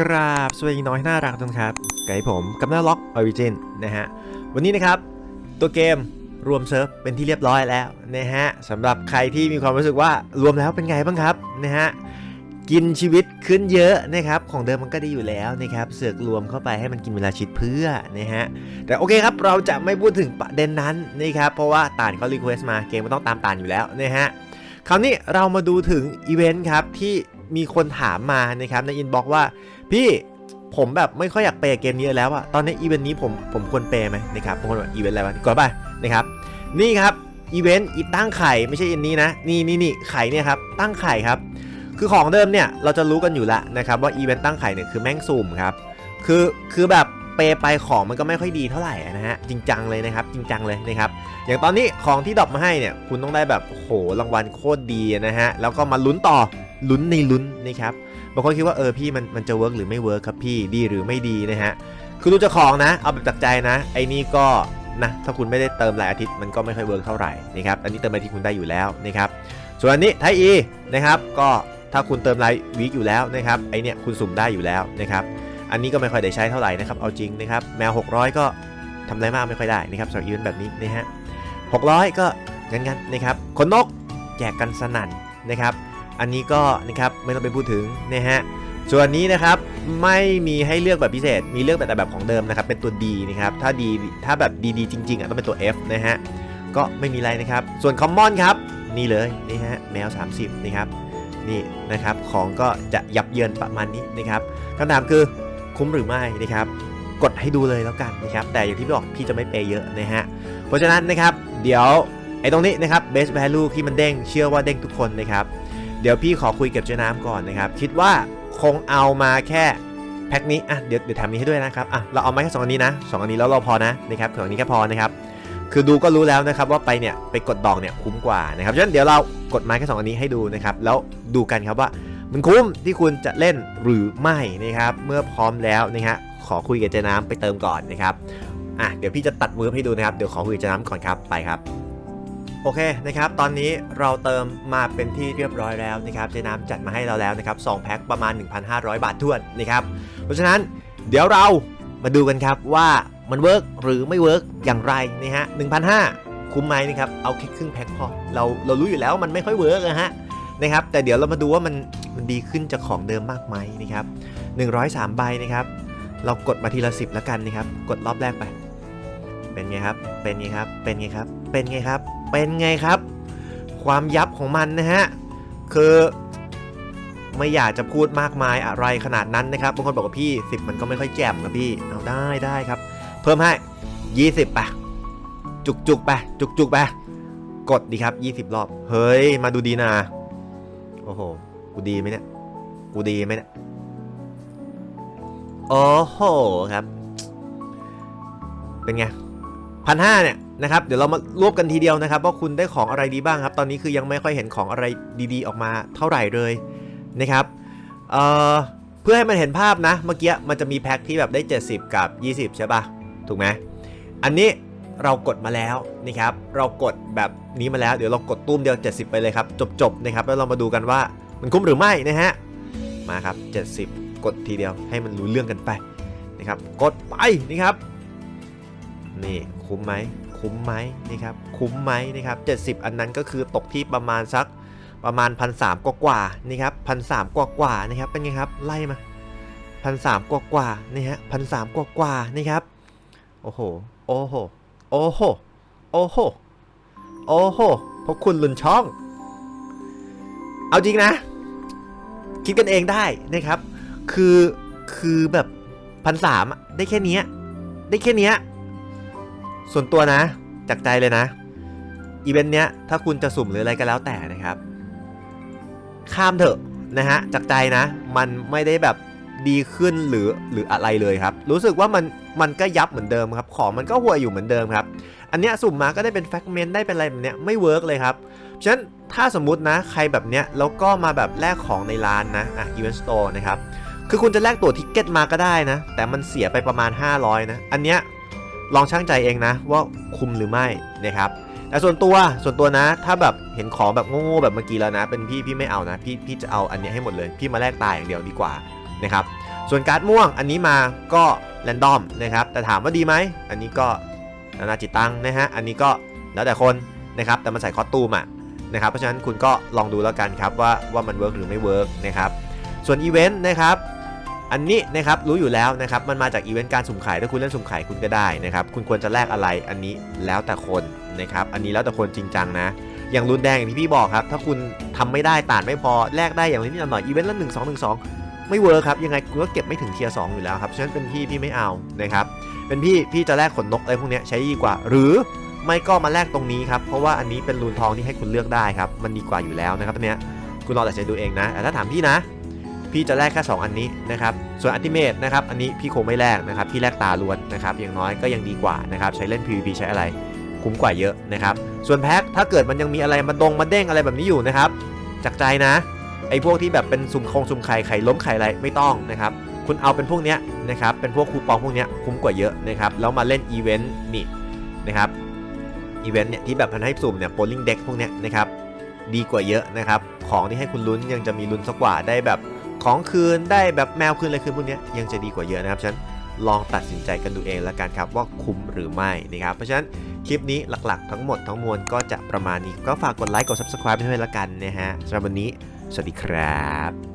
กราบสวัสดีน้อยน่ารักทุกท่านครับไก่ผมกับหน้าล็อกออริจินนะฮะ วันนี้นะครับ ตัวเกมรวมเซิร์ฟเป็นที่เรียบร้อยแล้วนะฮะสำหรับใครที่มีความรู้สึกว่ารวมแล้วเป็นไงบ้างครับนะฮะกินชีวิตขึ้นเยอะนะครับ ของเดิมมันก็ดีอยู่แล้วนะครับ เสือกรวมเข้าไปให้มันกินเวลาชิดเพื่อนะฮะ แต่โอเคครับ เราจะไม่พูดถึงประเด็นนั้นนะครับ เพราะว่าต่านเขารีเควสมา เกมมันต้องตามต่านอยู่แล้วนะฮะ คราวนี้เรามาดูถึงอีเวนต์ครับที่มีคนถามมานะครับในอินบ็อกว่า พี่ผมแบบไม่ค่อยอยากเปย์เกมนี้แล้วอะตอนนี้อีเวนต์นี้ผมผมควรเปย์ไหมนะครับบางคนบอกอีเวนต์อะไรวะกดไปนะครับ นี่ครับอีเวนต์อีตั้งไข่ไม่ใช่อันนี้นะ นี่นี่นี่ไข่เนี่ยครับตั้งไข่ครับ คือของเดิมเนี่ยเราจะรู้กันอยู่แล้วนะครับว่าอีเวนต์ตั้งไข่เนี่ยคือแม่งสุ่มครับคือคือแบบเปย์ไปของมันก็ไม่ค่อยดีเท่าไหร่นะฮะจริงจังเลยนะครับจริงจังเลยนะครับอย่างตอนนี้ของที่ดรอปมาให้เนี่ยคุณต้องได้แบบโอ้โหรางวัลโคตรดีนะฮะแล้วก็มาลุ้นต่อลุ้นในลุ้นนะครับ บางคนคิดว่าเออพี่มันมันจะเวิร์กหรือไม่เวิร์กครับพี่ดีหรือไม่ดีนะฮะคือดูเจากของนะ เอาแบบจากใจนะ ไอ้นี่ก็นะถ้าคุณไม่ได้เติมรายอาทิตย์มันก็ไม่ค่อยเวิร์กเท่าไหร่นะครับอันนี้เติมรายอาทิตย์คุณได้อยู่แล้วนะครับส่วนอันนี้ไทยอีนะครับก็ถ้าคุณเติมรายวีคอยู่แล้วนะครับไอเนี่ยคุณสุ่มได้อยู่แล้วนะครับอันนี้ก็ไม่ค่อยได้ใช้เท่าไหร่นะครับเอาจริงนะครับแมว 600 ก็ทำอะไรมากไม่ค่อยได้นะครับสำหรับอีเวนต์แบบนี้นะฮะ600 ก็งั้นๆนะครับขนนกแจกกันสนั่นนะครับ อันนี้ก็นะครับไม่ต้องไปพูดถึงนะฮะส่วนนี้นะครับไม่มีให้เลือกแบบพิเศษ มีเลือกแต่แบบของเดิมนะครับเป็นตัว D นะครับถ้าดีถ้าแบบดีๆจริงๆอะต้องเป็นตัว F นะฮะก็ไม่มีอะไรนะครับ ส่วน Common ครับนี่เลยนี่ฮะแมว 30นะครับนี่นะครับของก็จะยับเยินประมาณนี้นะครับคำถามคือคุ้มหรือไม่นะครับกดให้ดูเลยแล้วกันนะครับแต่อย่างที่บอกพี่จะไม่เปย์เยอะนะฮะเพราะฉะนั้นนะครับเดี๋ยวไอ้ตรงนี้นะครับ base value ที่มันเด้งเชื่อว่าเด้งทุกคนนะครับ เดี๋ยวพี่ขอคุยกับเจ๊น้ำก่อนนะครับ คิดว่าคงเอามาแค่แพ็คนี้อะเดี๋ยวเดี๋ยวทำนี้ให้ด้วยนะครับอะเราเอามาแค่สองอันนี้นะสองอันนี้แล้วเราพอนะนะครับสองอันนี้แค่พอนะครับคือดูก็รู้แล้วนะครับว่าไปเนี่ยไปกดดองเนี่ยคุ้มกว่านะครับฉะนั้นเดี๋ยวเรากดมาแค่สองอันนี้ให้ดูนะครับแล้วดูกันครับว่ามันคุ้มที่คุณจะเล่นหรือไม่นะครับเมื่อพร้อมแล้วนะฮะขอคุยกับเจน้ำไปเติมก่อนนะครับอะเดี๋ยวพี่จะตัดมือให้ดูนะครับเดี๋ยวขอคุยกับเจน้ำก่อนครับไปครับ โอเคนะครับ ตอนนี้เราเติมมาเป็นที่เรียบร้อยแล้วนะครับเจน้ำจัดมาให้เราแล้วนะครับ2แพ็คประมาณ 1,500 บาททวนนะครับ เพราะฉะนั้นเดี๋ยวเรามาดูกันครับว่ามันเวิร์กหรือไม่เวิร์กอย่างไรนะฮะ1,500 คุ้มไหมนะครับ เอาแค่ครึ่งแพ็คพอ เราเรารู้อยู่แล้วมันไม่ค่อยเวิร์กนะฮะนะครับ แต่เดี๋ยวเรามาดูว่ามันมันดีขึ้นจากของเดิมมากไหมนะครับ103ใบนะครับ เรากดมาทีละ10แล้วกันนะครับ กดรอบแรกไป เป็นไงครับ เป็นไงครับ เป็นไงครับ เป็นไงครับ เป็นไงครับ ความยับของมันนะฮะ คือไม่อยากจะพูดมากมายอะไรขนาดนั้นนะครับบางคนบอกว่าพี่ 10 มันก็ไม่ค่อยแจ่มนะพี่ เอาได้ได้ครับ เพิ่มให้ 20 ไป จุกจุกไป จุกจุกไป กดดีครับ 20 รอบ เฮ้ย มาดูดีนะ โอ้โห กูดีไหมเนี่ย กูดีไหมเนี่ย โอ้โหครับ เป็นไง พันห้าเนี่ยนะครับเดี๋ยวเรามารวบกันทีเดียวนะครับ ว่าคุณได้ของอะไรดีบ้างครับ ตอนนี้คือยังไม่ค่อยเห็นของอะไรดีๆ ออกมาเท่าไหร่เลยนะครับเอ่อเพื่อให้มันเห็นภาพนะเมื่อกี้มันจะมีแพ็คที่แบบได้ 70 กับ 20 ใช่ปะถูกไหมอันนี้เรากดมาแล้วนะครับเรากดแบบนี้มาแล้วเดี๋ยวเรากดตุ้มเดียว 70 ไปเลยครับ จบๆนะครับแล้วเรามาดูกันว่ามันคุ้มหรือไม่นะฮะมาครับ 70 กดทีเดียวให้มันรู้เรื่องกันไปนะครับกดไปนี่ครับ นี่คุ้มไหมคุ้มไหมนี่ครับคุ้มไหมนะครับ70 อันนั้นก็คือตกที่ประมาณสักประมาณพันสามกว่ากว่านี่ครับพันสามกว่ากว่านะครับเป็นไงครับไล่มาพันสามกว่ากว่านี่ฮะพันสามกว่ากว่านี่ครับโอ้โหโอ้โหโอ้โหโอ้โหโอ้โหเพราะคุณลุนช่อง เอาจริงนะ คิดกันเองได้นะครับ คือคือแบบพันสามได้แค่นี้ได้แค่นี้ ส่วนตัวนะ จากใจเลยนะอีเวนต์เนี้ยถ้าคุณจะสุ่มหรืออะไรก็แล้วแต่นะครับ ข้ามเถอะนะฮะจากใจนะ มันไม่ได้แบบดีขึ้นหรือหรืออะไรเลยครับ รู้สึกว่ามันมันก็ยับเหมือนเดิมครับ ของมันก็ห่วยอยู่เหมือนเดิมครับ อันเนี้ยสุ่มมาก็ได้เป็นแฟกเมนต์ได้เป็นอะไรแบบเนี้ยไม่เวิร์กเลยครับฉะนั้นถ้าสมมุตินะใครแบบเนี้ยแล้วก็มาแบบแลกของในร้านนะอะอีเวนต์สโตร์นะครับคือคุณจะแลกตั๋วทิกเก็ตมาก็ได้นะ แต่มันเสียไปประมาณ 500นะอันเนี้ย ลองช่างใจเองนะว่าคุมหรือไม่นะครับแต่ส่วนตัวส่วนตัวนะ ถ้าแบบเห็นของแบบโง่ๆแบบเมื่อกี้แล้วนะ เป็นพี่พี่ไม่เอานะ พี่พี่จะเอาอันเนี้ยให้หมดเลย พี่มาแลกตายอย่างเดียวดีกว่านะครับส่วนการ์ดม่วงอันนี้มาก็แรนดอมนะครับแต่ถามว่าดีไหมอันนี้ก็นานาจิตตังนะฮะอันนี้ก็แล้วแต่คนนะครับแต่มันใส่คอสตูมอะนะครับเพราะฉะนั้นคุณก็ลองดูแล้วกันครับว่าว่ามันเวิร์กหรือไม่เวิร์กนะครับส่วนอีเวนต์นะครับ อันนี้นะครับรู้อยู่แล้วนะครับมันมาจากอีเวนต์การสุ่มไข่ถ้าคุณเล่นสุ่มไข่คุณก็ได้นะครับคุณควรจะแลกอะไรอันนี้แล้วแต่คนนะครับอันนี้แล้วแต่คนจริงจังนะ อย่างรุนแดงอย่างที่พี่บอกครับ ถ้าคุณทำไม่ได้ต่านไม่พอแลกได้อย่างนิดหน่อยอีเวนต์ละหนึ่งสองหนึ่งสองไม่เวิร์คครับยังไงคุณก็เก็บไม่ถึงเทียร์สองอยู่แล้วครับฉะนั้นเป็นพี่พี่ไม่เอานะครับเป็นพี่พี่จะแลกขนนกอะไรพวกนี้ใช้ดีกว่า หรือไม่ก็มาแลกตรงนี้ครับเพราะว่าอันนี้เป็นรูนทองที่ให้คุณเลือกได้ครับมันดีกว่าอยู่แล้วนะครับอันเนี้ยคุณลองตัดสินดูเองนะแต่ถ้าถามพี่นะ พี่จะแลกแค่ 2 อันนี้นะครับส่วนอัลติเมทนะครับอันนี้พี่คงไม่แลกนะครับพี่แลกตาล้วนนะครับอย่างน้อยก็ยังดีกว่านะครับใช้เล่น PVP ใช้อะไรคุ้มกว่าเยอะนะครับส่วนแพ็คถ้าเกิดมันยังมีอะไรมาดงมาเด้งอะไรแบบนี้อยู่นะครับจากใจนะไอ้พวกที่แบบเป็นสุ่มคงสุ่มไข่ไข่ล้มไข่อะไรไม่ต้องนะครับคุณเอาเป็นพวกเนี้ยนะครับเป็นพวกคูปองพวกเนี้ยคุ้มกว่าเยอะนะครับแล้วมาเล่นอีเวนต์นี่นะครับอีเวนต์เนี่ยที่แบบมันให้สุ่มเนี่ยโปลลิงเด็กพวกเนี้ยนะครับดีกว่าเยอะนะครับของที่ให้คุณลุ้นยังจะมีลุ้นสักกว่าได้แบบ ของคืนได้แบบแมวคืนอะไรคืนพวกนี้ยังจะดีกว่าเยอะนะครับฉะนั้นลองตัดสินใจกันดูเองแล้วกันครับว่าคุ้มหรือไม่นะครับเพราะฉะนั้นคลิปนี้หลักๆ ทั้งหมดทั้งมวลก็จะประมาณนี้ก็ฝากกดไลค์กด subscribe ให้ด้วยละกันนะฮะสำหรับวันนี้ สวัสดีครับ